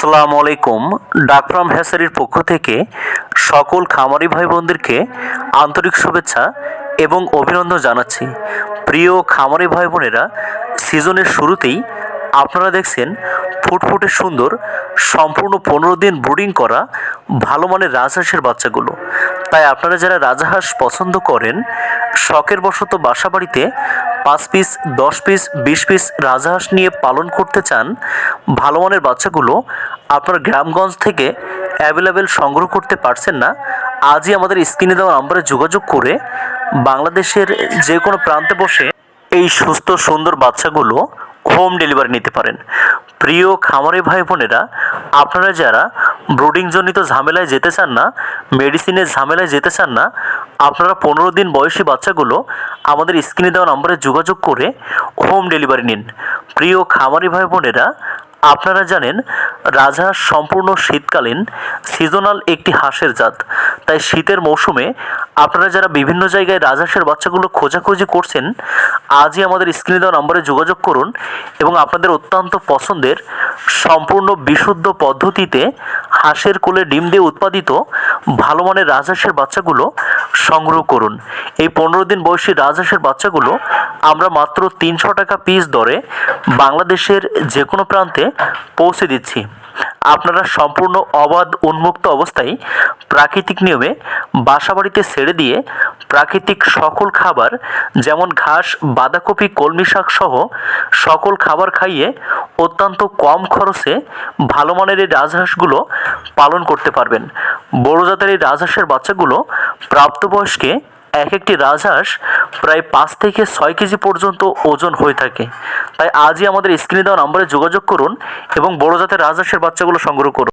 আসসালামু আলাইকুম। ডাকফার্ম হ্যাসারির পক্ষ থেকে সকল খামারি ভাই বোনদেরকে আন্তরিক শুভেচ্ছা এবং অভিনন্দন জানাচ্ছি। প্রিয় খামারি ভাই বোনেরা সিজনের শুরুতেই আপনারা দেখছেন ফুটফুটে সুন্দর, সম্পূর্ণ পনেরো দিন ব্রুডিং করা ভালো মানের রাজহাঁসের বাচ্চাগুলো। তাই আপনারা যারা রাজহাঁস পছন্দ করেন, শখের বশত বাসা বাড়িতে পাঁচ পিস, দশ পিস, বিশ পিস রাজহাঁস নিয়ে পালন করতে চান ভালো মানের বাচ্চাগুলো আপনার গ্রামগঞ্জ থেকে অ্যাভেলেবেল সংগ্রহ করতে পারছেন না, আজই আমাদের স্ক্রিনে দেওয়া নাম্বারে যোগাযোগ করে বাংলাদেশের যে কোনো প্রান্তে বসে এই সুস্থ, সুন্দর বাচ্চাগুলো হোম ডেলিভারি নিতে পারেন। প্রিয় খামারি ভাই বোনেরা আপনারা যারা ব্রুডিংজনিত ঝামেলায় যেতে চান না, মেডিসিনের ঝামেলায় যেতে চান না, আপনারা পনেরো দিন বয়সী বাচ্চাগুলো আমাদের স্ক্রিনে দেওয়া নম্বরে যোগাযোগ করে হোম ডেলিভারি নিন। প্রিয় খামারি ভাই বোনেরা আপনারা জানেন রাজহাঁস সম্পূর্ণ শীতকালীন সিজনাল একটি হাঁসের জাত। তাই শীতের মৌসুমে আপনারা যারা বিভিন্ন জায়গায় রাজহাঁসের বাচ্চাগুলো খোঁজাখুঁজি করছেন, আজই আমাদের স্ক্রিনে দেওয়া নম্বরে যোগাযোগ করুন এবং আপনাদের অত্যন্ত পছন্দের, সম্পূর্ণ বিশুদ্ধ পদ্ধতিতে হাঁসের কোলে ডিম দিয়ে উৎপাদিত ভালো মানের রাজহাঁসের বাচ্চাগুলো সংগ্রহ করুন। এই পনেরো দিন বয়সী রাজহাঁসের বাচ্চাগুলো আমরা মাত্র তিনশো টাকা পিস দরে বাংলাদেশের যে কোনো প্রান্তে পৌঁছে দিচ্ছি। আপনারা সম্পূর্ণ অবাধ উন্মুক্ত অবস্থায় প্রাকৃতিক নিয়মে বাসাবাড়িতে ছেড়ে দিয়ে প্রাকৃতিক সকল খাবার যেমন ঘাস, বাঁধাকপি, কলমি শাক সহ সকল খাবার খাইয়ে অত্যন্ত কম খরচে ভালো মানের এই রাজহাঁসগুলো পালন করতে পারবেন। বড় জাতের এই রাজহাঁসের বাচ্চাগুলো প্রাপ্তবয়স্কে এক একটি রাজহাঁস প্রায় পাঁচ থেকে ছয় কেজি পর্যন্ত ওজন হয়ে থাকে। তাই আজই আমাদের স্ক্রিনে দেওয়া নম্বরে যোগাযোগ করুন এবং বড় জাতের রাজহাঁসের বাচ্চাগুলো সংগ্রহ করুন।